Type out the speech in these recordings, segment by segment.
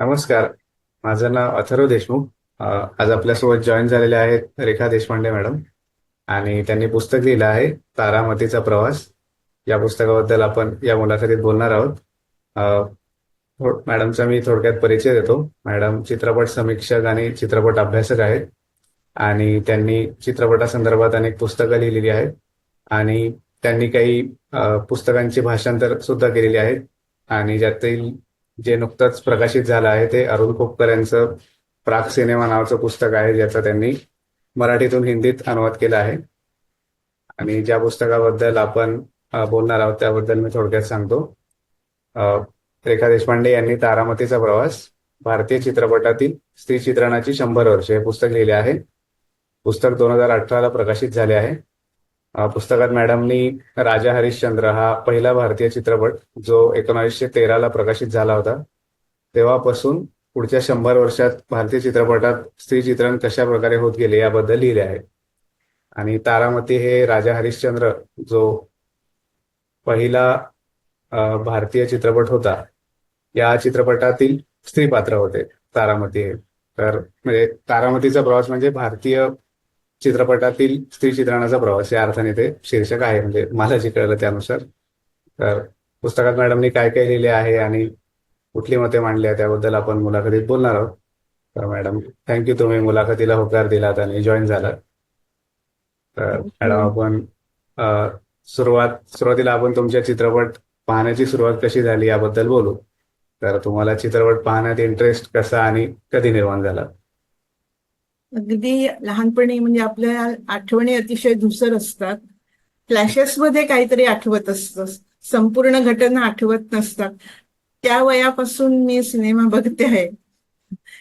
नमस्कार. माझं नाव अथर्व देशमुख. आज आपल्यासोबत जॉईन झालेले आहेत रेखा देशपांडे मॅडम आणि त्यांनी पुस्तक लिहिलं आहे तारामतीचा प्रवास. या पुस्तकाबद्दल आपण या मुलाखतीत बोलणार आहोत. मॅडमचा मी थोडक्यात परिचय देतो. मॅडम चित्रपट समीक्षक आणि चित्रपट अभ्यासक आहेत आणि त्यांनी चित्रपटासंदर्भात अनेक पुस्तकं लिहिलेली आहेत आणि त्यांनी काही पुस्तकांची भाषांतर सुद्धा केलेली आहेत आणि ज्यातील जे नुकतंच प्रकाशित झालं आहे ते अरुण खोपकर यांचं प्राग सिनेमा नावाचं पुस्तक आहे ज्याचा त्यांनी मराठीतून हिंदीत अनुवाद केला आहे. आणि ज्या पुस्तकाबद्दल आपण बोलणार आहोत त्याबद्दल मी थोडक्यात सांगतो. रेखा देशपांडे यांनी तारामतीचा प्रवास भारतीय चित्रपटातील स्त्री चित्रणाची शंभर वर्षे हे पुस्तक लिहिले आहे. पुस्तक दोन हजार अठराला प्रकाशित झाले आहे. पुस्तकात मॅडमनी राजा हरिश्चंद्र हा पहिला भारतीय चित्रपट जो एकोणीसशे तेराला प्रकाशित झाला होता. तेव्हापासून पुढच्या शंभर वर्षात भारतीय चित्रपटात स्त्री चित्रण कशा प्रकारे होत गेले याबद्दल लिहिले आहे. आणि तारामती हे राजा हरिश्चंद्र जो पहिला भारतीय चित्रपट होता या चित्रपटातील स्त्री पात्र होते तारामती हे. तर म्हणजे तारामतीचा प्रवास म्हणजे भारतीय चित्रपटातील स्त्री चित्रणाचा प्रवास या अर्थाने ते शीर्षक आहे. म्हणजे मला जे कळलं त्यानुसार. तर पुस्तकात मॅडमनी काय काय लिहिले आहे आणि कुठली मते मांडली आहे त्याबद्दल आपण मुलाखतीत बोलणार आहोत. तर मॅडम थँक्यू तुम्ही मुलाखतीला होकार दिलात आणि जॉईन झालात. तर मॅडम आपण सुरुवात सुरुवातीला आपण तुमच्या चित्रपट पाहण्याची सुरुवात कशी झाली याबद्दल बोलू. तर तुम्हाला चित्रपट पाहण्यात इंटरेस्ट कसा आणि कधी निर्माण झाला? अगदी लहानपणी म्हणजे आपल्या आठवणी अतिशय धुसर असतात. फ्लॅशेस मध्ये काहीतरी आठवत असतं. संपूर्ण घटना आठवत नसतात. त्या वयापासून मी सिनेमा बघते आहे.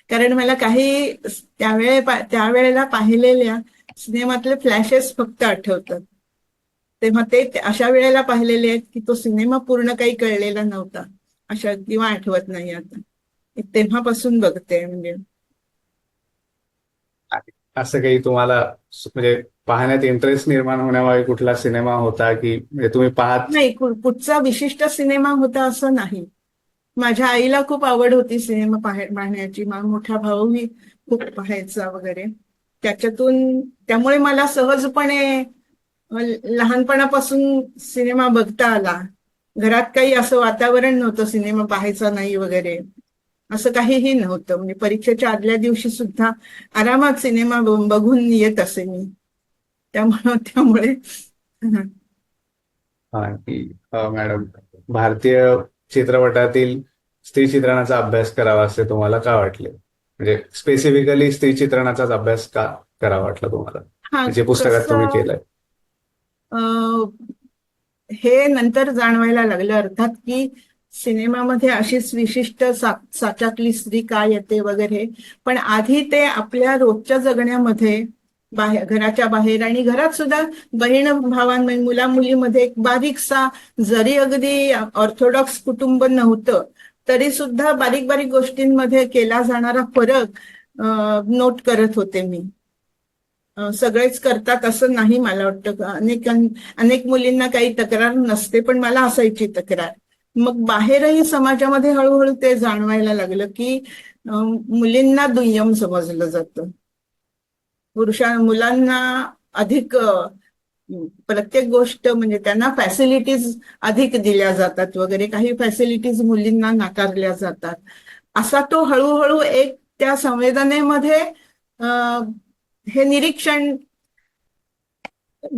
कारण मला काही त्यावेळे त्यावेळेला पाहिलेल्या सिनेमातले फ्लॅशेस फक्त आठवतात. तेव्हा ते अशा वेळेला पाहिलेले आहेत की तो सिनेमा पूर्ण काही कळलेला नव्हता. अशा किंवा आठवत नाही आता. तेव्हापासून बघते म्हणजे असं काही तुम्हाला म्हणजे पाहण्यात इंटरेस्ट निर्माण होण्यामागे कुठला सिनेमा होता की म्हणजे तुम्ही पाहत नाही कुठचा विशिष्ट सिनेमा होता असं नाही. माझ्या आईला खूप आवड होती सिनेमा पाहण्याची. माझा मोठा भाऊही खूप पाहायचा वगैरे. त्याच्यातून त्यामुळे मला सहजपणे लहानपणापासून सिनेमा बघता आला. घरात काही असं वातावरण नव्हतं सिनेमा पाहायचा नाही वगैरे. असं काहीही नव्हतं. म्हणजे परीक्षेच्या आदल्या दिवशी सुद्धा आरामात सिनेमा बघून येत असे मी. त्यामुळे त्यामुळे. मॅडम. भारतीय चित्रपटातील स्त्री चित्रणाचा अभ्यास करावा असे तुम्हाला का वाटले? म्हणजे स्पेसिफिकली स्त्री चित्रणाचाच अभ्यास का करावा वाटला तुम्हाला? जे पुस्तकात तुम्ही केलंय. हे नंतर जाणवायला लागलं अर्थात की सिनेमामध्ये अशीच विशिष्ट साच्यातली स्त्री काय येते वगैरे. पण आधी ते आपल्या रोजच्या जगण्यामध्ये बाहेर घराच्या बाहेर आणि घरात सुद्धा बहीण भावांमध्ये मुला मुलीमध्ये एक बारीकसा जरी अगदी ऑर्थोडॉक्स कुटुंब नव्हतं तरी सुद्धा बारीक बारीक गोष्टींमध्ये केला जाणारा फरक नोट करत होते मी. सगळेच करतात असं नाही मला वाटतं. अनेक अनेक मुलींना काही तक्रार नसते पण मला असायची तक्रार. मग बाहेरही समाजामध्ये हळूहळू ते जाणवायला लागलं की मुलींना दुय्यम समजलं जातं. पुरुषां मुलांना अधिक प्रत्येक गोष्ट म्हणजे त्यांना फॅसिलिटीज अधिक दिल्या जातात वगैरे काही फॅसिलिटीज मुलींना नाकारल्या जातात. असा तो हळूहळू एक त्या संवेदनेमध्ये हे निरीक्षण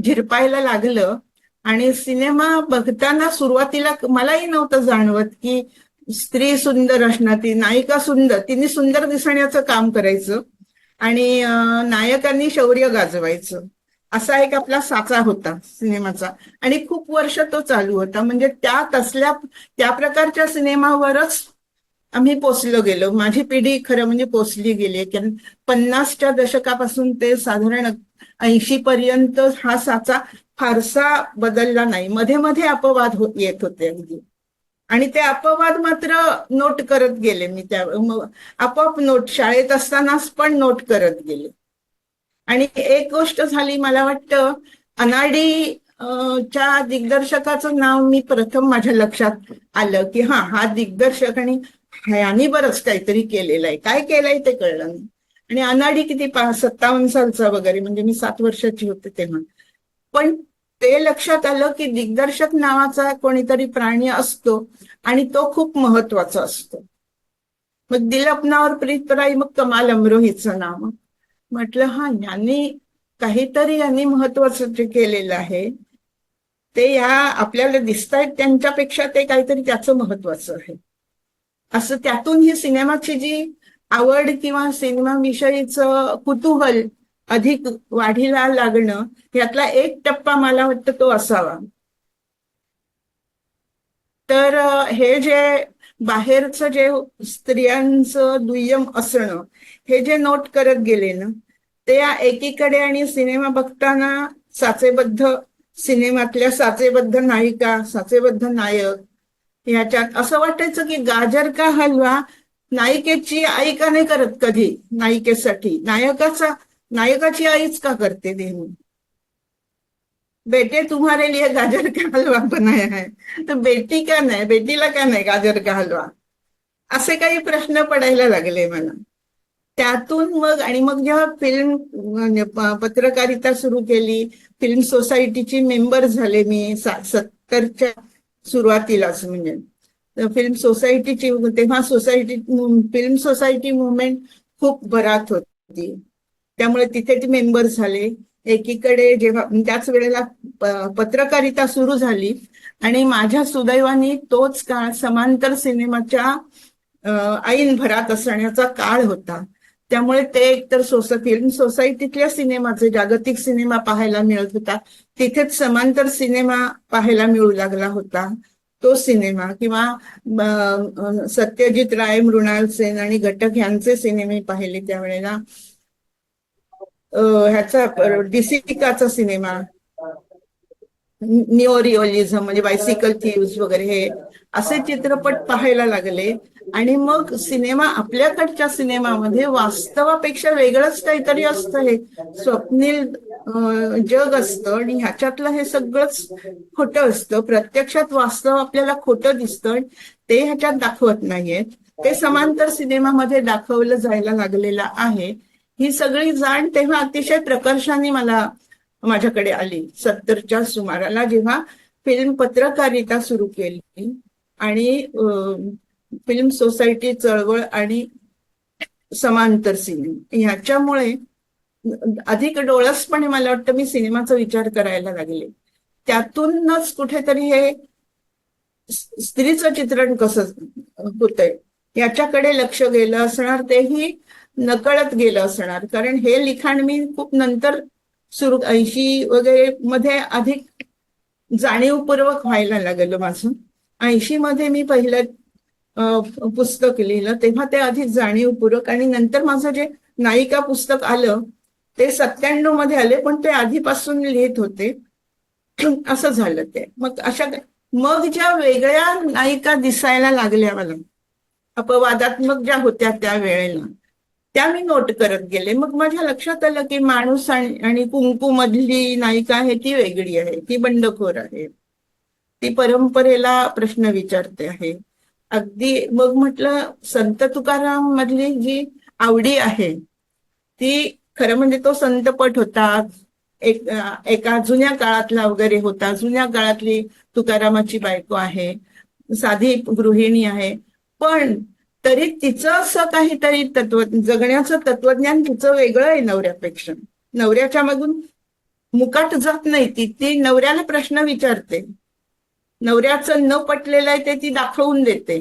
झिरपायला लागलं. आणि सिनेमा बघताना सुरुवातीला मलाही नव्हतं जाणवत की स्त्री सुंदर असणार ती नायिका सुंदर तिने सुंदर दिसण्याचं काम करायचं आणि नायकांनी शौर्य गाजवायचं. असा एक आपला साचा होता सिनेमाचा. आणि खूप वर्ष तो चालू होता. म्हणजे त्या तसल्या त्या प्रकारच्या सिनेमावरच आम्ही पोचलो गेलो. माझी पिढी खरं म्हणजे पोचली गेली कारण पन्नासच्या दशकापासून ते साधारण ऐंशी पर्यंत हा साचा फारसा बदलला नाही. मध्ये मध्ये अपवाद होत येत होते अगदी. आणि ते अपवाद मात्र नोट करत गेले मी त्या आपोआप नोट शाळेत असतानाच पण नोट करत गेले. आणि एक गोष्ट झाली मला वाटतं अनाडी च्या दिग्दर्शकाचं नाव मी प्रथम माझ्या लक्षात आलं की हा हा दिग्दर्शक आणि ह्यानी बरंच काहीतरी केलेलं आहे. काय केलंय ते कळलं नाही. आणि अनाडी किती पा सत्तावन्न सालचा वगैरे म्हणजे मी सात वर्षाची होते तेव्हा. पण ते लक्षात आलं की दिग्दर्शक नावाचा कोणीतरी प्राणी असतो आणि तो खूप महत्त्वाचा असतो. मग दिलपनावर अपनावर प्रीतपराई मग कमाल अमरोहीचं नाव. म्हटलं हा यांनी काहीतरी यांनी महत्वाचं जे केलेलं आहे ते या आपल्याला दिसत आहेत त्यांच्यापेक्षा ते काहीतरी त्याचं महत्वाचं आहे. असं त्यातून ही सिनेमाची जी आवड किंवा सिनेमाविषयीचं कुतूहल अधिक वाढीला लागणं यातला एक टप्पा मला वाटतं तो असावा. तर हे जे बाहेरचं जे स्त्रियांचं दुय्यम असणं हे जे नोट करत गेले ना ते या एकीकडे आणि सिनेमा बघताना साचेबद्ध सिनेमातल्या साचेबद्ध नायिका साचेबद्ध नायक याच्यात असं वाटायचं की गाजर का हलवा नायिकेची आई का नाही करत कधी? नायिकेसाठी. नायकाचा नायकाची आईच का करते नेहमी? बेटे तुम्हारे लिए गाजर का हलवा बनाया है. तर बेटी का नाही बेटीला का नाही गाजर का हलवा? असे काही प्रश्न पडायला लागले मला. त्यातून मग आणि मग जेव्हा फिल्म म्हणजे पत्रकारिता सुरू केली फिल्म सोसायटीची मेंबर झाले मी सत्तरच्या सुरुवातीलाच म्हणजे. फिल्म सोसायटीची तेव्हा सोसायटी फिल्म सोसायटी मुवमेंट खूप भरात होती. त्यामुळे तिथे ते मेंबर झाले. एकीकडे जेव्हा त्याच वेळेला पत्रकारिता सुरू झाली आणि माझ्या सुदैवाने तोच काळ समांतर सिनेमाच्या ऐन भरात असण्याचा काळ होता. त्यामुळे ते एकतर सोसा फिल्म सोसायटीतल्या सिनेमाचे जागतिक सिनेमा पाहायला मिळत होता. तिथेच समांतर सिनेमा पाहायला मिळू लागला होता. तो सिनेमा किंवा सत्यजित राय मृणाल सेन आणि घटक यांचे सिनेमे पाहिले त्यावेळेला. ह्याचा डिसिकाचा सिनेमा. निओरिओलिझम म्हणजे बायसिकल थीव्स वगैरे हे असे चित्रपट पाहायला लागले. आणि मग सिनेमा आपल्याकडच्या सिनेमामध्ये वास्तवापेक्षा वेगळंच काहीतरी असतं हे. स्वप्नील जग असतं आणि ह्याच्यातलं हे सगळंच खोटं असतं. प्रत्यक्षात वास्तव आपल्याला खोटं दिसतं ते ह्याच्यात दाखवत नाहीयेत. ते समांतर सिनेमामध्ये दाखवलं जायला लागलेलं आहे. ही सगळी जाण तेव्हा अतिशय प्रकर्षाने मला माझ्याकडे आली. सत्तरच्या सुमाराला जेव्हा फिल्म पत्रकारिता सुरू केली आणि फिल्म सोसायटी चळवळ आणि समांतर सिनेमा ह्याच्यामुळे अधिक डोळसपणे मला वाटतं मी सिनेमाचा विचार करायला लागले. त्यातूनच कुठेतरी हे स्त्रीचं चित्रण कसं होतंय याच्याकडे लक्ष गेलं असणार तेही नकळत गेलं असणार. कारण हे लिखाण मी खूप नंतर सुरू ऐंशी वगैरे मध्ये अधिक जाणीवपूर्वक व्हायला लागलं माझं. ऐंशी मध्ये मी पहिलं पुस्तक लिहिलं. तेव्हा ते अधिक जाणीवपूर्वक आणि नंतर माझं जे नायिका पुस्तक आलं ते सत्त्याण्णवमध्ये आले पण ते आधीपासून लिहित होते. असं झालं ते. मग अशा मग ज्या वेगळ्या नायिका दिसायला लागल्या मला अपवादात्मक ज्या होत्या त्या वेळेला त्या मी नोट करत गेले. मग माझ्या लक्षात आलं की माणूस आणि कुंकू मधली नायिका आहे ती वेगळी आहे ती बंडखोर आहे. ती परंपरेला प्रश्न विचारते आहे. अगदी मग म्हटलं संत तुकाराम मधली जी आवडी आहे ती खरं म्हणजे तो संतपट होता. एक एका जुन्या काळातला वगैरे होता. जुन्या काळातली तुकारामाची बायको आहे साधी गृहिणी आहे. पण तरी तिचं असं काहीतरी तत्व जगण्याचं तत्वज्ञान तिचं वेगळं आहे नवऱ्यापेक्षा. नवऱ्याच्या मागून मुकाट जात नाही ती ती नवऱ्याला प्रश्न विचारते. नवऱ्याचं न पटलेलं आहे ते ती दाखवून देते.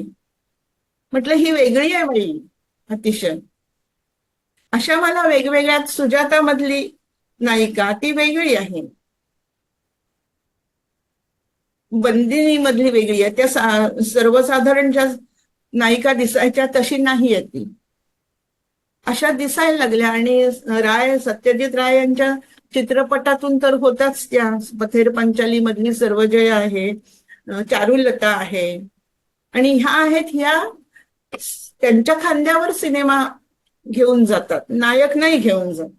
म्हटलं ही वेगळी आहे बाई अतिशय. अशा मला वेगवेगळ्या सुजाता मधली नायिका ती वेगळी आहे. बंदिनी मधली वेगळी आहे. त्या सर्वसाधारण ज्या नायिका दिसायच्या तशी नाही आहे ती. अशा दिसायला लागल्या आणि राय सत्यजित राय यांच्या चित्रपटातून तर होताच त्या. पथेर पंचाली मधली सर्वजय आहे चारुलता आहे. आणि ह्या आहेत ह्या त्यांच्या खांद्यावर सिनेमा घेऊन जातात. नायक नाही घेऊन जात.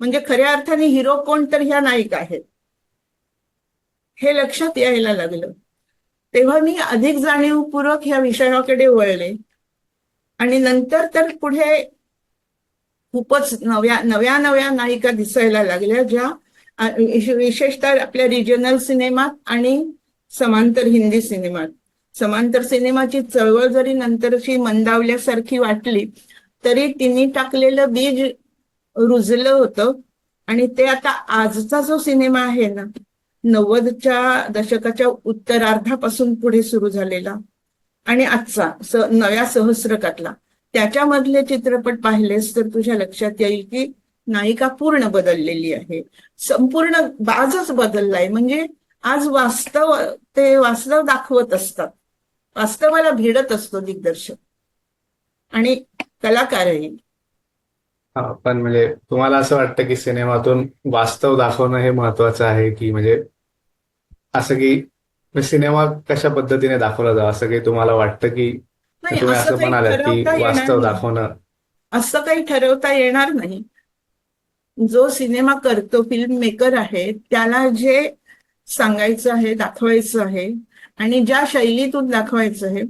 म्हणजे खऱ्या अर्थाने हिरो कोण तर ह्या नायिका आहेत. हे लक्षात यायला लागलं. तेव्हा मी अधिक जाणीवपूर्वक ह्या विषयाकडे वळले. आणि नंतर तर पुढे खूपच नव्या नव्या नव्या नायिका दिसायला लागल्या ज्या विशेषतः आपल्या रिजनल सिनेमात आणि समांतर हिंदी सिनेमात. समांतर सिनेमाची चळवळ जरी नंतरची मंदावल्यासारखी वाटली तरी तिने टाकलेलं बीज रुजलं होतं. आणि ते आता आजचा जो सिनेमा आहे ना नव्वदच्या दशकाच्या उत्तरार्धापासून पुढे सुरू झालेला आणि आजचा स नव्या सहस्रकातला त्याच्यामधले चित्रपट पाहिलेस तर तुझ्या लक्षात येईल की नायिका पूर्ण बदललेली आहे. संपूर्ण बाजच बदललाय. म्हणजे आज वास्तव ते वास्तव दाखवत असतात. वास्तवाला भिडत असतो दिग्दर्शक. आणि कलाकारही पण म्हणजे तुम्हाला असं वाटतं की सिनेमातून वास्तव दाखवणं हे महत्वाचं आहे की म्हणजे असं की सिनेमा कशा पद्धतीने दाखवला जावा असं काही तुम्हाला वाटतं की तुम्ही असं म्हणालात की वास्तव. दाखवणं? असं काही ठरवता येणार नाही. जो सिनेमा करतो फिल्म मेकर आहे त्याला जे सांगायचं आहे दाखवायचं आहे आणि ज्या शैलीतून दाखवायचं आहे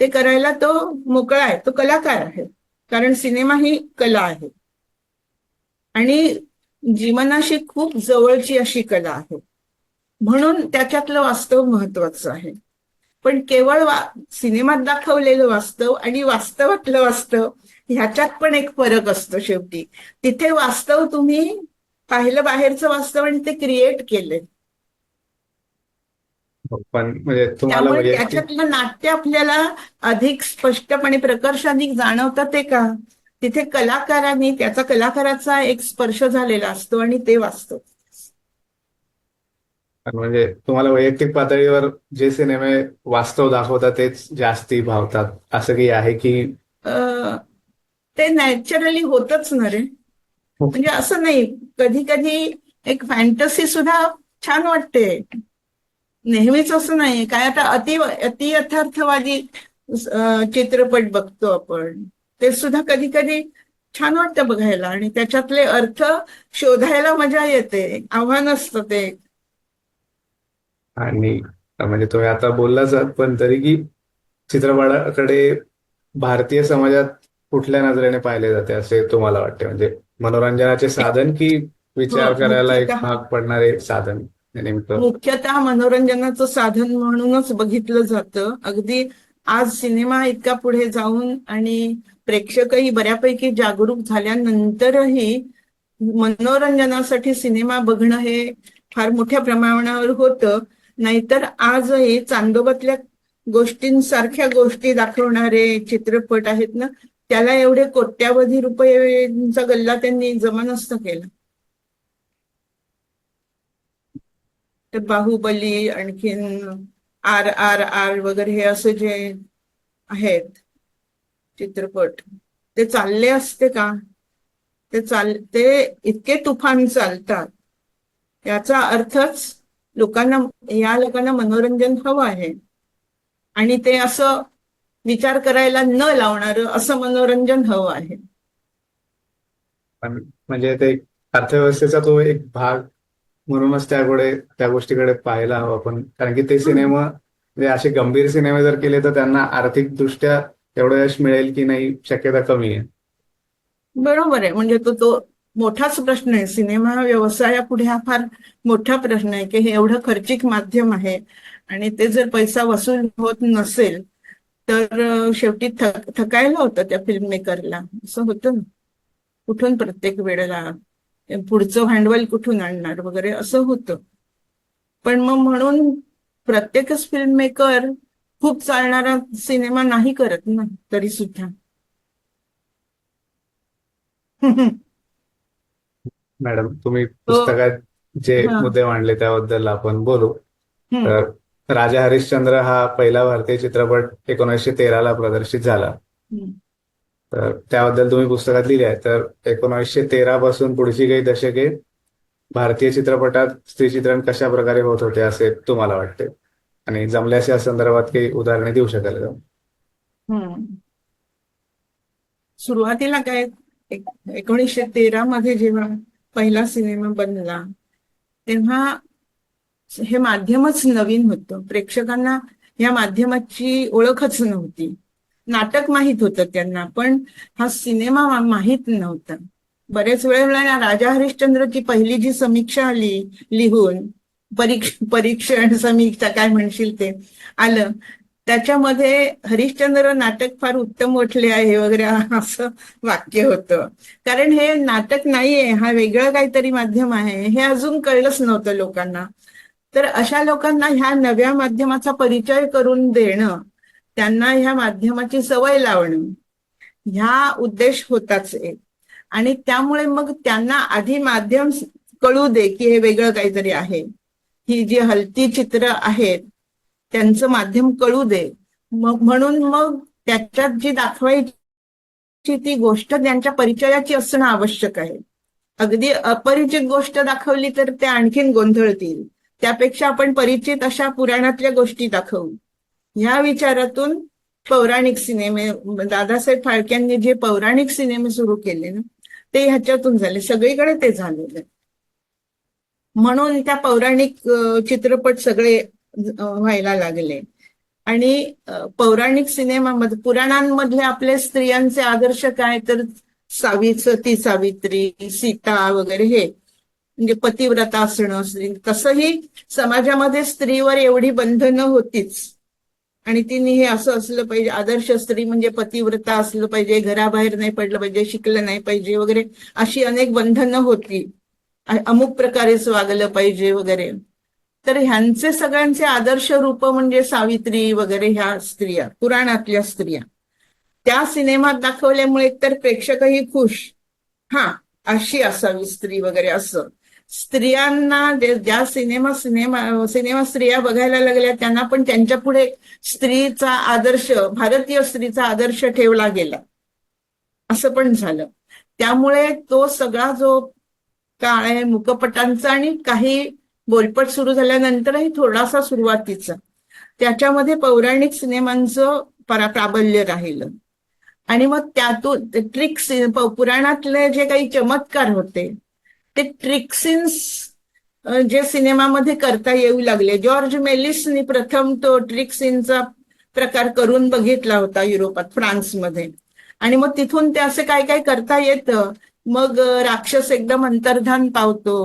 ते करायला तो मोकळा आहे तो कलाकार आहे. कारण सिनेमा ही कला आहे. आणि जीवनाशी खूप जवळची अशी कला आहे. म्हणून त्याच्यातलं वास्तव महत्वाचं आहे. पण केवळ वा सिनेमात दाखवलेलं वास्तव आणि वास्तवातलं वास्तव ह्याच्यात पण एक फरक असतो शेवटी. तिथे वास्तव तुम्ही पाहिलं बाहेरचं वास्तव आणि ते क्रिएट केलंय. पण म्हणजे तुम्हाला त्यामुळे त्याच्यातलं नाट्य आपल्याला अधिक स्पष्टपणे प्रकर्ष अधिक जाणवतं ते का? तिथे कलाकारांनी त्याचा कलाकाराचा एक स्पर्श झालेला असतो आणि ते वास्तव. म्हणजे तुम्हाला वैयक्तिक पातळीवर जे सिनेमे वास्तव दाखवतात तेच जास्ती भावतात. असं काही आहे की ते नॅचरली होतच ना रे. म्हणजे असं नाही कधी कधी एक फॅन्टसी सुद्धा छान वाटते. नेहमीच असं नाही. काय आता अति अति यथार्थवादी चित्रपट बघतो आपण. ते सुद्धा कधी कधी छान वाटतं बघायला. आणि त्याच्यातले अर्थ शोधायला मजा येते. आव्हान असतं ते. आणि म्हणजे तुम्ही आता बोललाच आहात पण तरी की चित्रपटाकडे भारतीय समाजात कुठल्या नजरेने पाहिले जाते असे तुम्हाला वाटते? म्हणजे मनोरंजनाचे साधन की विचार हो, करायला एक भाग पडणारे साधन मुख्यतः मनोरंजनाचं साधन म्हणूनच बघितलं जातं. अगदी आज सिनेमा इतका पुढे जाऊन आणि प्रेक्षकही बऱ्यापैकी जागरूक झाल्यानंतरही मनोरंजनासाठी सिनेमा बघणं हे फार मोठ्या प्रमाणावर होतं. नाहीतर आजही चांदोबातल्या गोष्टींसारख्या गोष्टी दाखवणारे चित्रपट आहेत ना त्याला एवढे कोट्यावधी रुपयेचा गल्ला त्यांनी जमा नसता केला. तर बाहुबली आणखीन आर आर आर वगैरे हे असे जे आहेत चित्रपट ते चालले असते का? ते चाल ते इतके तुफान चालतात. याचा अर्थच लोकांना या लोकांना मनोरंजन हवं आहे. आणि ते असं विचार करायला न लावणारं असं मनोरंजन हवं आहे. म्हणजे ते अर्थव्यवस्थेचा तो एक भाग म्हणूनच त्याकडे त्या गोष्टीकडे पाहायला हवं आपण. कारण की ते सिनेमा म्हणजे असे गंभीर सिनेमे जर केले तर त्यांना आर्थिकदृष्ट्या एवढं यश मिळेल की नाही शक्यता कमी आहे. बरोबर आहे. म्हणजे तो तो मोठाच प्रश्न आहे. सिनेमा व्यवसायापुढे हा फार मोठा प्रश्न आहे की हे एवढं खर्चिक माध्यम आहे आणि ते जर पैसा वसूल होत नसेल तर शेवटी थक थकायला होतं त्या फिल्म मेकरला असं होतं ना. कुठून प्रत्येक वेळेला पुढचं भांडवल कुठून आणणार वगैरे असं होतं. पण मग म्हणून प्रत्येकच फिल्म मेकर खूप चालणारा सिनेमा नाही करत ना तरी सुद्धा मॅडम तुम्ही पुस्तकात जे हा. मुद्दे मांडले त्याबद्दल आपण बोलू. तर राजा हरिश्चंद्र हा पहिला भारतीय चित्रपट एकोणीसशे तेराला प्रदर्शित झाला. तर त्याबद्दल तुम्ही पुस्तकात लिहिले आहे तर एकोणीसशे तेरा पासून पुढची काही दशके भारतीय चित्रपटात स्त्रीचित्रण कशा प्रकारे होत होते असे तुम्हाला वाटते आणि जमल्यास या संदर्भात काही उदाहरणे देऊ शकाल का. सुरुवातीला काय एक- एकोणीसशे तेरा मध्ये जेव्हा पहिला सिनेमा बनला. तेव्हा हे माध्यमच नवीन होतं. प्रेक्षकांना या माध्यमाची ओळखच नव्हती. नाटक माहीत होतं त्यांना पण हा सिनेमा माहीत नव्हता. बरेच वेळेला ना राजा हरिश्चंद्रची पहिली जी समीक्षा आली लिहून परीक्ष परीक्षण समीक्षा काय म्हणशील ते आलं. त्याच्यामध्ये हरिश्चंद्र नाटक फार उत्तम उठले आहे वगैरे असं वाक्य होतं. कारण हे नाटक नाहीये हा वेगळं काहीतरी माध्यम आहे. हे अजून कळलंच नव्हतं लोकांना. तर अशा लोकांना ह्या नव्या माध्यमाचा परिचय करून देणं त्यांना ह्या माध्यमाची सवय लावणं ह्या उद्देश होताच एक. आणि त्यामुळे मग त्यांना आधी माध्यम कळू दे की हे वेगळं काहीतरी आहे. ही जी हलती चित्र आहेत त्यांचं माध्यम कळू दे. मग म्हणून मग त्याच्यात जी दाखवायची ती गोष्ट त्यांच्या परिचयाची असणं आवश्यक आहे. अगदी अपरिचित गोष्ट दाखवली तर ते आणखीन गोंधळतील. त्यापेक्षा आपण परिचित अशा पुराणातल्या गोष्टी दाखवू. ह्या विचारातून पौराणिक सिनेमे दादासाहेब फाळक्यांनी जे पौराणिक सिनेमे सुरू केले ना ते ह्याच्यातून झाले. सगळीकडे ते झालेले म्हणून त्या पौराणिक चित्रपट सगळे व्हायला लागले. आणि पौराणिक सिनेमामध्ये पुराणांमधले आपले स्त्रियांचे आदर्श काय? तर सावी सती सावित्री सीता वगैरे हे. म्हणजे पतिव्रता असणं तसंही समाजामध्ये स्त्रीवर एवढी बंधनं होतीच. आणि तिने हे असं असलं पाहिजे आदर्श स्त्री म्हणजे पतिव्रता असलं पाहिजे घराबाहेर नाही पडलं पाहिजे शिकलं नाही पाहिजे वगैरे अशी अनेक बंधनं होती. अमुक प्रकारेच वागलं पाहिजे वगैरे. तर ह्यांचे सगळ्यांचे आदर्श रूप म्हणजे सावित्री वगैरे ह्या स्त्रिया पुराणातल्या स्त्रिया. त्या सिनेमात दाखवल्यामुळे तर प्रेक्षकही खुश. हा अशी असावी स्त्री वगैरे असं. स्त्रियांना ज्या सिनेमा सिनेमा सिनेमा स्त्रिया बघायला लागल्या त्यांना पण त्यांच्या पुढे स्त्रीचा आदर्श भारतीय स्त्रीचा आदर्श ठेवला गेला. असं पण झालं. त्यामुळे तो सगळा जो काळ आहे मुकपटांचा आणि काही बोलपट सुरू झाल्यानंतरही थोडासा सुरुवातीचा. त्याच्यामध्ये पौराणिक सिनेमांचं परा प्राबल्य राहिलं. आणि मग त्यातून ट्रिक्स पुराणातले जे काही चमत्कार होते ते ट्रिक्सिन्स जे सिनेमामध्ये करता येऊ लागले. जॉर्ज मेलिसनी प्रथम तो ट्रिक्सिनचा प्रकार करून बघितला होता युरोपात फ्रान्समध्ये. आणि मग तिथून ते असे काय काय करता येतं? मग राक्षस एकदम अंतर्धान पावतो.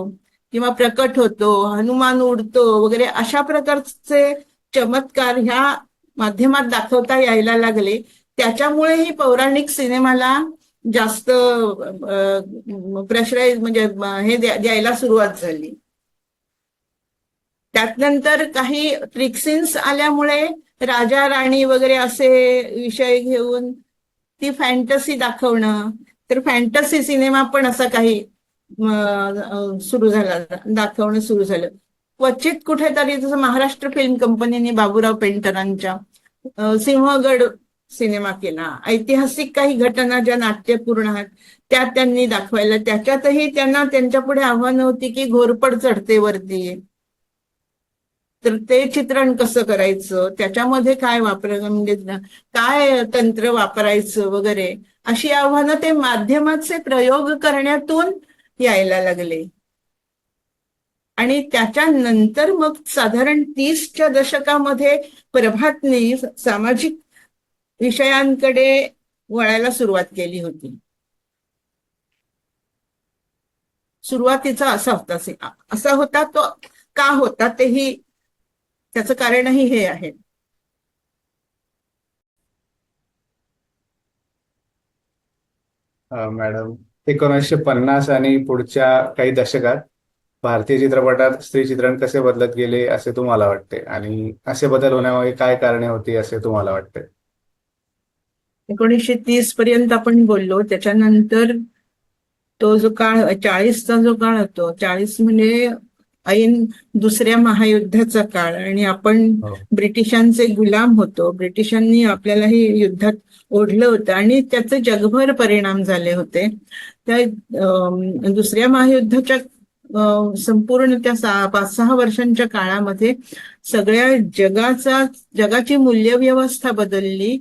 किंवा प्रकट होतो हनुमान उडतो वगैरे अशा प्रकारचे चमत्कार ह्या माध्यमात दाखवता यायला लागले. त्याच्यामुळे ही पौराणिक सिनेमाला जास्त प्रश्रय म्हणजे हे द्यायला सुरुवात झाली. त्यानंतर काही ट्रिक्सिन्स आल्यामुळे राजा राणी वगैरे असे विषय घेऊन ती फॅन्टसी दाखवणं. तर फॅन्टसी सिनेमा पण असा काही सुरू झाला. दाखवणं सुरू झालं. क्वचित कुठेतरी जसं महाराष्ट्र फिल्म कंपनीने बाबूराव पेंटरांच्या सिंहगड सिनेमा केला. ऐतिहासिक काही घटना ज्या नाट्यपूर्ण आहेत त्या त्यांनी दाखवायला. त्याच्यातही त्यांना त्यांच्या पुढे आव्हानं होती की घोरपड चढते वरती तर ते चित्रण कसं करायचं? त्याच्यामध्ये काय वापर म्हणजे काय तंत्र वापरायचं वगैरे? अशी आव्हानं ते माध्यमाचे प्रयोग करण्यातून यायला लागले. आणि त्याच्यानंतर मग साधारण तीसच्या दशकामध्ये प्रभातने सामाजिक विषयांकडे वळायला सुरुवात केली होती. सुरुवातीचा असा होता असा होता तो का होता तेही त्याचं कारणही हे आहे. मॅडम एकोणीसशे पन्नास आणि पुढच्या काही दशकात भारतीय चित्रपटात स्त्री चित्रण कसे बदलत गेले असे तुम्हाला वाटते? आणि असे बदल होण्यामागे काय कारणे होती असे तुम्हाला वाटते? एकोणीसशे तीस पर्यंत आपण बोललो. त्याच्यानंतर तो जो काळ चाळीसचा जो काळ होतो चाळीस म्हणजे ऐन दुसऱ्या महायुद्धाचा काळ. आणि आपण हो. ब्रिटिशांचे गुलाम होतो. ब्रिटिशांनी आपल्यालाही युद्धात ओढलं होतं. आणि त्याचे जगभर परिणाम झाले होते. त्या दुसऱ्या महायुद्धाच्या संपूर्ण त्या सहा पाच सहा वर्षांच्या काळामध्ये सगळ्या जगाचा जगाची मूल्यव्यवस्था बदलली.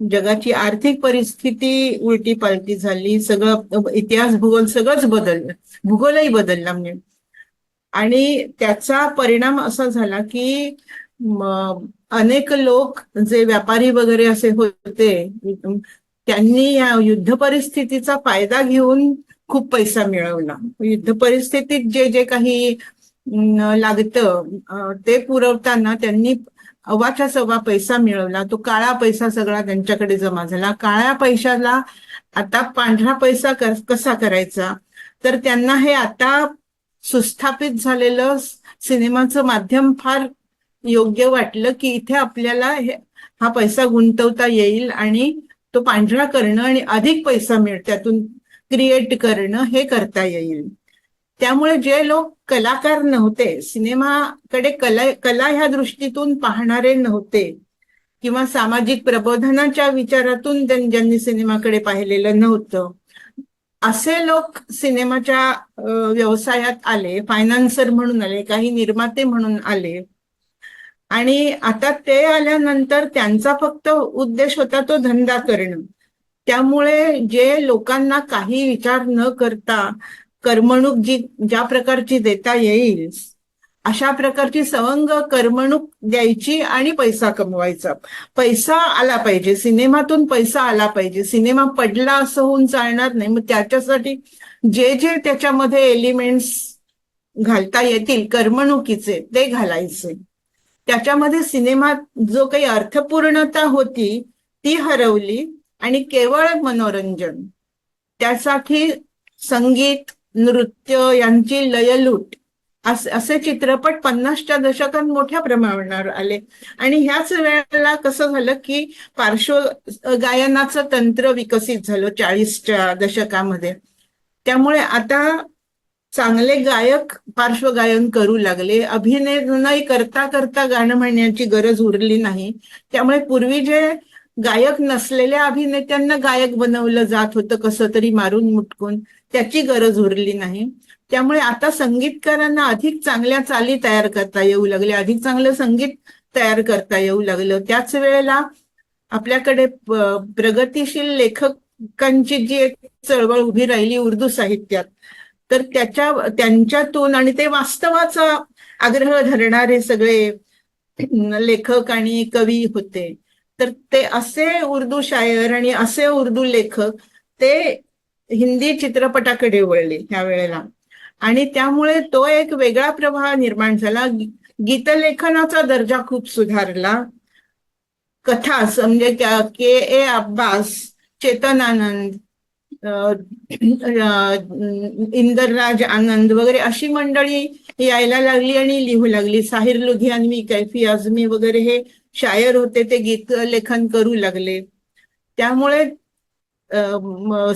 जगाची आर्थिक परिस्थिती उलटी पालटी झाली. सगळं इतिहास भूगोल सगळंच बदललं. भूगोलही बदलला म्हणजे. आणि त्याचा परिणाम असा झाला की अनेक लोक जे व्यापारी वगैरे असे होते त्यांनी या युद्ध परिस्थितीचा फायदा घेऊन खूप पैसा मिळवला. युद्ध परिस्थितीत जे जे काही लागतं ते पुरवताना त्यांनी अवाच्या सव्वा पैसा मिळवला. तो काळा पैसा सगळा त्यांच्याकडे जमा झाला. काळ्या पैशाला आता पांढरा पैसा कर- कसा करायचा? तर त्यांना हे आता सुस्थापित झालेलं सिनेमाचं माध्यम फार योग्य वाटलं की इथे आपल्याला हा पैसा गुंतवता येईल आणि तो पांढरा करणं आणि अधिक पैसा मिळ त्यातून क्रिएट करणं हे करता येईल. त्यामुळे जे लोक कलाकार नव्हते सिनेमाकडे कला कला ह्या दृष्टीतून पाहणारे नव्हते किंवा सामाजिक प्रबोधनाच्या विचारातून ज्यांनी सिनेमाकडे पाहिलेलं नव्हतं. असे लोक सिनेमाच्या व्यवसायात आले फायनान्सर म्हणून आले काही निर्माते म्हणून आले. आणि आता ते आल्यानंतर त्यांचा फक्त उद्देश होता तो धंदा करणं. त्यामुळे जे लोकांना काही विचार न करता करमणूक जी ज्या प्रकारची देता येईल अशा प्रकारची सवंग करमणूक द्यायची आणि पैसा कमवायचा. पैसा आला पाहिजे. सिनेमातून पैसा आला पाहिजे. सिनेमा पडला असं होऊन चालणार नाही. मग त्याच्यासाठी जे जे त्याच्यामध्ये एलिमेंट्स घालता येतील करमणुकीचे ते घालायचे. त्याच्यामध्ये सिनेमात जो काही अर्थपूर्णता होती ती हरवली आणि केवळ मनोरंजन. त्यासाठी संगीत नृत्य यांची लयलूट असे चित्रपट पन्नासच्या दशकात मोठ्या प्रमाणावर आले. आणि ह्याच वेळेला कसं झालं की पार्श्व गायनाचं तंत्र विकसित झालं चाळीसच्या दशकामध्ये. त्यामुळे आता चांगले गायक पार्श्वगायन करू लागले. अभिनय नाही करता करता गाणं म्हणण्याची गरज उरली नाही. त्यामुळे पूर्वी जे गायक नसलेल्या अभिनेत्यांना गायक बनवलं जात होतं कसं तरी मारून मुटकून त्याची गरज उरली नाही. त्यामुळे आता संगीतकारांना अधिक चांगल्या चाली तयार करता येऊ लागल्या. अधिक चांगलं संगीत तयार करता येऊ लागलं. त्याच वेळेला आपल्याकडे प्रगतीशील लेखकांची जी एक चळवळ उभी राहिली उर्दू साहित्यात तर त्याच्या त्यांच्यातून आणि ते वास्तवाचा आग्रह धरणारे सगळे लेखक आणि कवी होते. तर ते असे उर्दू शायर आणि असे उर्दू लेखक ते हिंदी चित्रपटाकडे वळले त्या वेळेला. आणि त्यामुळे तो एक वेगळा प्रवाह निर्माण झाला. गीतलेखनाचा दर्जा खूप सुधारला. कथा म्हणजे के ए अब्बास चेतन आनंद इंदरराज आनंद वगैरे अशी मंडळी यायला लागली आणि लिहू लागली. साहिर लुधियानवी कैफी आझमी वगैरे हे शायर होते ते गीत लेखन करू लागले. त्यामुळे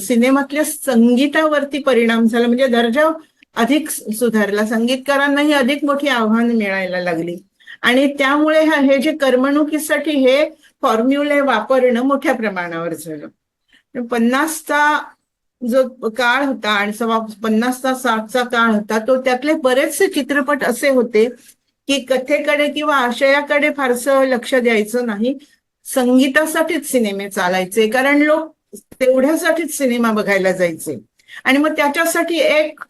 सिनेमातल्या संगीतावरती परिणाम झाला. म्हणजे दर्जा अधिक सुधारला. संगीतकारांनाही अधिक मोठी आव्हान मिळायला लागली. आणि त्यामुळे हे जे करमणुकीसाठी हे फॉर्म्युले वापरणं मोठ्या प्रमाणावर झालं. पन्नासचा जो काळ होता आणि सव्वा पन्नासचा साठचा काळ होता तो त्यातले बरेचसे चित्रपट असे होते की कथेकडे किंवा आशयाकडे फारसं लक्ष द्यायचं नाही. संगीतासाठीच सिनेमे चालायचे कारण लोक तेवढ्यासाठीच सिनेमा बघायला जायचे. आणि मग त्याच्यासाठी एक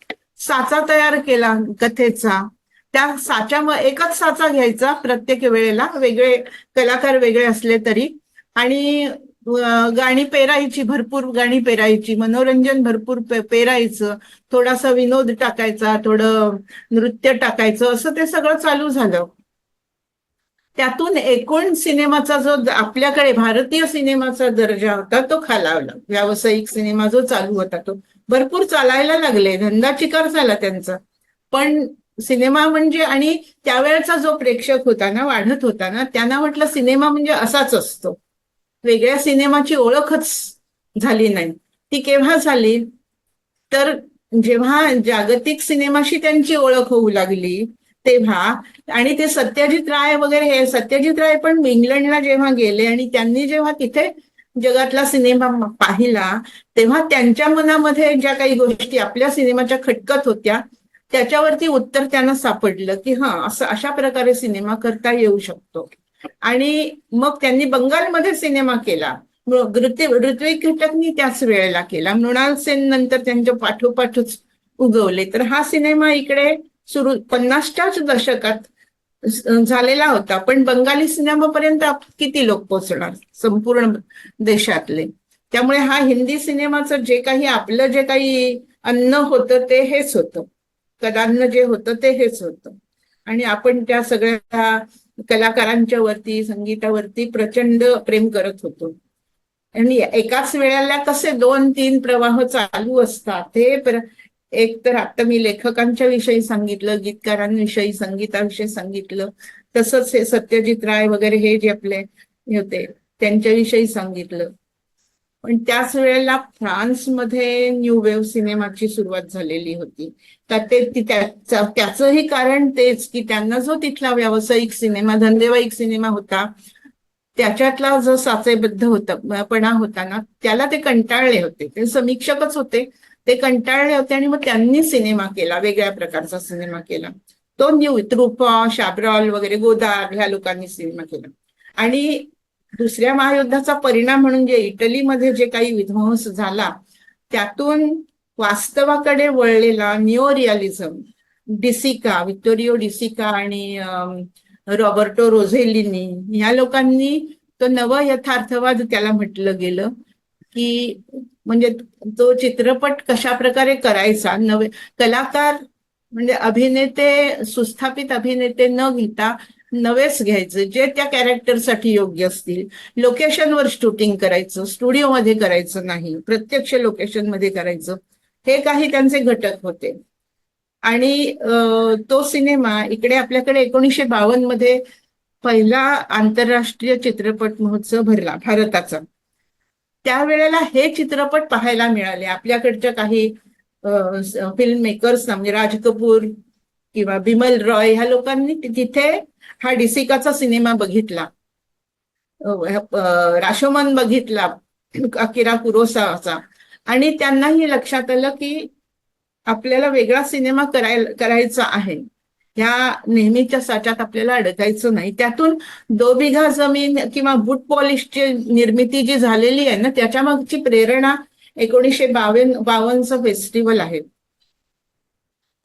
साचा तयार केला कथेचा. त्या साच्या एकच साचा घ्यायचा प्रत्येक वेळेला. वेगळे कलाकार वेगळे असले तरी. आणि गाणी पेरायची भरपूर गाणी पेरायची मनोरंजन भरपूर पे- पेरायचं. थोडासा विनोद टाकायचा थोडं नृत्य टाकायचं असं ते सगळं चालू झालं. त्यातून एकूण सिनेमाचा जो आपल्याकडे भारतीय सिनेमाचा दर्जा होता तो खालावला. व्यावसायिक सिनेमा जो चालू होता तो. भरपूर चालायला लागले धंदा चिकार झाला त्यांचा. पण सिनेमा म्हणजे आणि त्यावेळेचा जो प्रेक्षक होता ना वाढत होता ना त्यांना म्हटलं सिनेमा म्हणजे असाच असतो. वेगळ्या सिनेमाची ओळखच झाली नाही. ती केव्हा झाली? तर जेव्हा जागतिक सिनेमाशी त्यांची ओळख होऊ लागली तेव्हा आणि ते सत्यजित राय वगैरे हे सत्यजित राय पण इंग्लंडला जेव्हा गेले आणि त्यांनी जेव्हा तिथे जगातला सिनेमा पाहिला तेव्हा त्यांच्या मनामध्ये ज्या काही गोष्टी आपल्या सिनेमाच्या खटकत होत्या त्याच्यावरती उत्तर त्यांना सापडलं की हा असं अशा प्रकारे सिनेमा करता येऊ शकतो. आणि मग त्यांनी बंगालमध्ये सिनेमा केला. ऋत्विक घटकनी त्याच वेळेला केला. मृणाल सेन नंतर त्यांच्या पाठोपाठच उगवले. तर हा सिनेमा इकडे सुरू पन्नासच्याच दशकात झालेला होता. पण बंगाली सिनेमापर्यंत किती लोक पोहोचणार? संपूर्ण देशातले. त्यामुळे हा हिंदी सिनेमाचं जे काही आपलं जे काही अन्न होतं ते हेच होतं. कदान्न जे होतं ते हेच होतं. आणि आपण त्या सगळ्या कलाकारांच्या वरती संगीतावरती प्रचंड प्रेम करत होतो. आणि एकाच वेळेला कसे दोन तीन प्रवाह चालू असतात हे एक तर आता मी लेखकांच्या विषयी सांगितलं गीतकारांविषयी संगीताविषयी सांगितलं. तसंच हे सत्यजित राय वगैरे हे जे आपले होते त्यांच्याविषयी सांगितलं. पण त्याच वेळेला फ्रान्समध्ये न्यू वेव्ह सिनेमाची सुरुवात झालेली होती. तर ते त्याचंही कारण तेच की त्यांना जो तिथला व्यावसायिक सिनेमा धंदेवाईक सिनेमा होता त्याच्यातला जो साचेबद्ध होता पणा होता ना त्याला ते कंटाळले होते. ते समीक्षकच होते. ते कंटाळले होते आणि मग त्यांनी सिनेमा केला वेगळ्या प्रकारचा सिनेमा केला. तो न्यू त्रुपा शाब्रॉल वगैरे गोदार ह्या लोकांनी सिनेमा केला. आणि दुसऱ्या महायुद्धाचा परिणाम म्हणून जे इटलीमध्ये जे काही विध्वंस झाला त्यातून वास्तवाकडे वळलेला निओ रिअलिझम डिसिका विक्टोरिओ डिसिका आणि रॉबर्टो रोझेलिनी या लोकांनी तो नव यथार्थवाद त्याला म्हटलं गेलं की म्हणजे तो चित्रपट कशा प्रकारे करायचा? नवे कलाकार म्हणजे अभिनेते सुस्थापित अभिनेते न घेता नवेच घ्यायचे जे त्या कॅरेक्टरसाठी योग्य असतील. लोकेशनवर शूटिंग करायचं स्टुडिओमध्ये करायचं नाही प्रत्यक्ष लोकेशनमध्ये करायचं हे काही त्यांचे घटक होते. आणि तो सिनेमा इकडे आपल्याकडे एकोणीसशे बावन्नमध्ये पहिला आंतरराष्ट्रीय चित्रपट महोत्सव भरला भारताचा. त्यावेळेला हे चित्रपट पाहायला मिळाले. आपल्याकडच्या काही फिल्म मेकर्स म्हणजे राज कपूर किंवा बिमल रॉय ह्या लोकांनी तिथे हा डिसिकाचा सिनेमा बघितला. राशोमन बघितला अकिरा कुरोसाचा. आणि त्यांनाही लक्षात आलं की आपल्याला वेगळा सिनेमा करायला करायचा आहे. ह्या नेहमीच्या साच्यात आपल्याला अडकायचं नाही. त्यातून दो बिघा जमीन किंवा बूट पॉलिशची निर्मिती जी झालेली आहे ना त्याच्या मागची प्रेरणा एकोणीसशे बावन बावन्नचं फेस्टिवल आहे.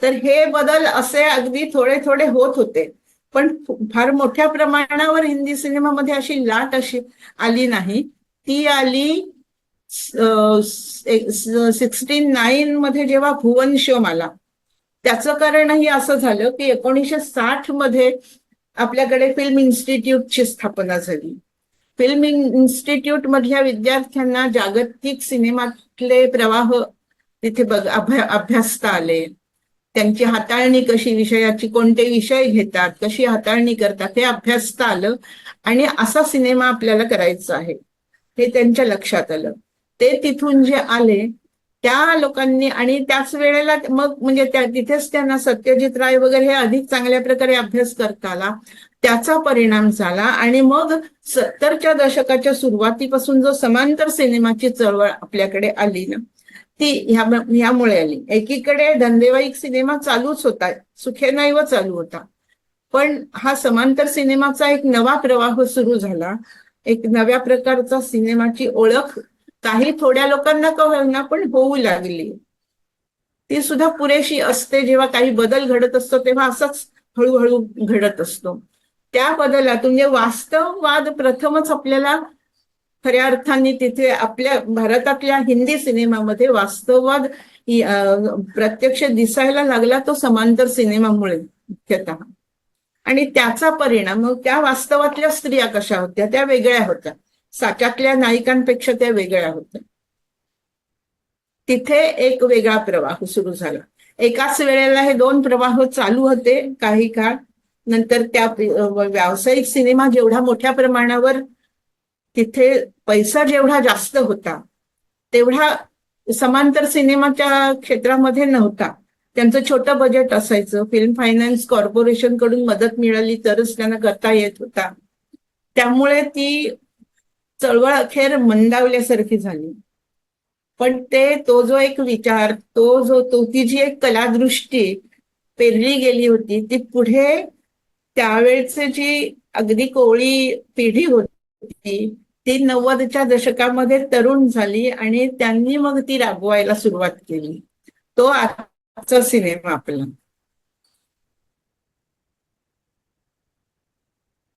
तर हे बदल असे अगदी थोडे थोडे होत होते. पण फार मोठ्या प्रमाणावर हिंदी सिनेमामध्ये अशी लाट अशी आली नाही. ती आली सिक्स्टीन नाईन मध्ये जेव्हा भुवन शोम आला. त्याचं कारणही असं झालं की एकोणीसशे साठमध्ये आपल्याकडे फिल्म इन्स्टिट्यूटची स्थापना झाली. फिल्म इन्स्टिट्यूट मधल्या विद्यार्थ्यांना जागतिक सिनेमातले प्रवाह तिथे बघ अभ्यासता आले. त्यांची हाताळणी कशी विषयाची कोणते विषय घेतात कशी हाताळणी करतात हे अभ्यासता आलं आणि असा सिनेमा आपल्याला करायचा आहे. हे त्यांच्या लक्षात आलं. ते तिथून जे आले त्या लोकांनी आणि त्याच वेळेला मग म्हणजे त्या तिथेच त्यांना सत्यजित राय वगैरे हे अधिक चांगल्या प्रकारे अभ्यास करता आला त्याचा परिणाम झाला आणि मग सत्तरच्या दशकाच्या सुरुवातीपासून जो समांतर सिनेमाची चळवळ आपल्याकडे आली ना ती ह्या ह्यामुळे आली. एकीकडे धंदेवाईक सिनेमा चालूच होता सुखेनाईव चालू होता. पण हा समांतर सिनेमाचा एक नवा प्रवाह सुरू झाला एक नव्या प्रकारचा सिनेमाची ओळख काही थोड्या लोकांना का होईना पण होऊ लागली. ती सुद्धा पुरेशी असते जेव्हा काही बदल घडत असतो तेव्हा असंच हळूहळू घडत असतो. त्या बदलातून म्हणजे वास्तववाद प्रथमच आपल्याला खऱ्या अर्थाने तिथे आपल्या भारतातल्या हिंदी सिनेमामध्ये वास्तववाद प्रत्यक्ष दिसायला लागला तो समांतर सिनेमामुळे मुख्यतः. आणि त्याचा परिणाम त्या वास्तवातल्या स्त्रिया कशा होत्या त्या वेगळ्या होत्या. साच्यातल्या नायिकांपेक्षा त्या वेगळ्या होत्या. तिथे एक वेगळा प्रवाह सुरू झाला. एकाच वेळेला हे दोन प्रवाह चालू होते काही काळ. नंतर त्या व्यावसायिक सिनेमा जेवढा मोठ्या प्रमाणावर तिथे पैसा जेवढा जास्त होता तेवढा समांतर सिनेमाच्या क्षेत्रामध्ये नव्हता. त्यांचं छोटं बजेट असायचं. फिल्म फायनान्स कॉर्पोरेशनकडून मदत मिळाली तरच त्यांना करता येत होता. त्यामुळे ती चळवळ अखेर मंदावल्यासारखी झाली. पण ते तो जो एक विचार तो जो तो ती जी एक कलादृष्टी पेरली गेली होती ती पुढे त्यावेळचे जी अगदी कोवळी पिढी होती ती नव्वदच्या दशकामध्ये तरुण झाली आणि त्यांनी मग ती राबवायला सुरुवात केली. तो आजचा सिनेमा आपला.